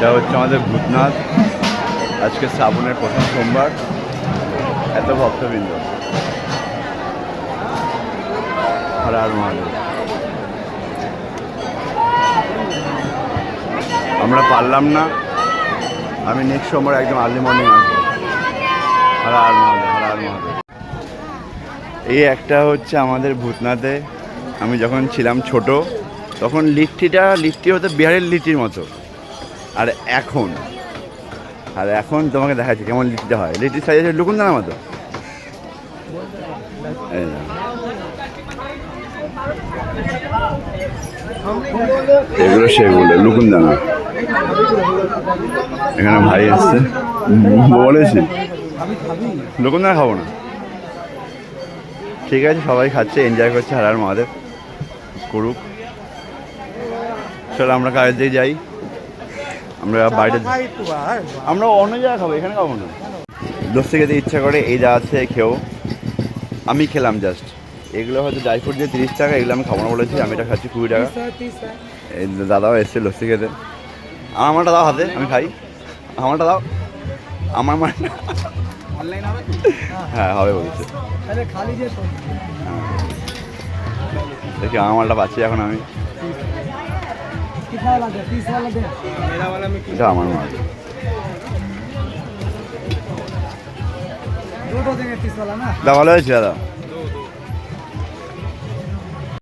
এটা হচ্ছে আমাদের ভূতনাথ। আজকে শ্রাবণের প্রথম সোমবার। এত ভক্তবৃন্দ। আমরা পারলাম না। আমি নেক্সট সোমবার একদম আর্লি মর্নিং এই একটা হচ্ছে আমাদের ভূতনাথে। আমি যখন ছিলাম ছোট, তখন লিট্টিটা, লিট্টি হতো বিহারের লিট্টির মতো। আর এখন আর এখন তোমাকে দেখাচ্ছি কেমন লিট্টিটা হয়। লিট্টির সাইজ আছে লুকুন্দানার মতো। এই দেখো। এগুলো সেগুলো লুকুন্দানা এখানে ভাই এসছে বলেছি লুকুন্দানা খাব না। ঠিক আছে, সবাই খাচ্ছে এনজয় করছে হারার মহাদেব। করুক। চলো আমরা কাজের দিকে যাই। আমরা বাইরে আমরা অন্য জায়গায় খাব এখানে খাব না। দোস্ত খেতে ইচ্ছা করে এই যা আছে খেও। আমি খেলাম জাস্ট এগুলো হয়তো ড্রাই ফ্রুট দিয়ে তিরিশ টাকা এগুলো আমি খাব না বলেছি আমি এটা খাচ্ছি কুড়ি টাকা। এই দাদাও এসছে লস্যি খেতে আমার আমারটা দাও হাতে আমি খাই। আমারটা দাও। আমার মানে হ্যাঁ হবে বলছে। দেখি আমার মালটা পাচ্ছি এখন আমি। এটা আমার মাল। দাদা ভালো হয়েছে দাদা?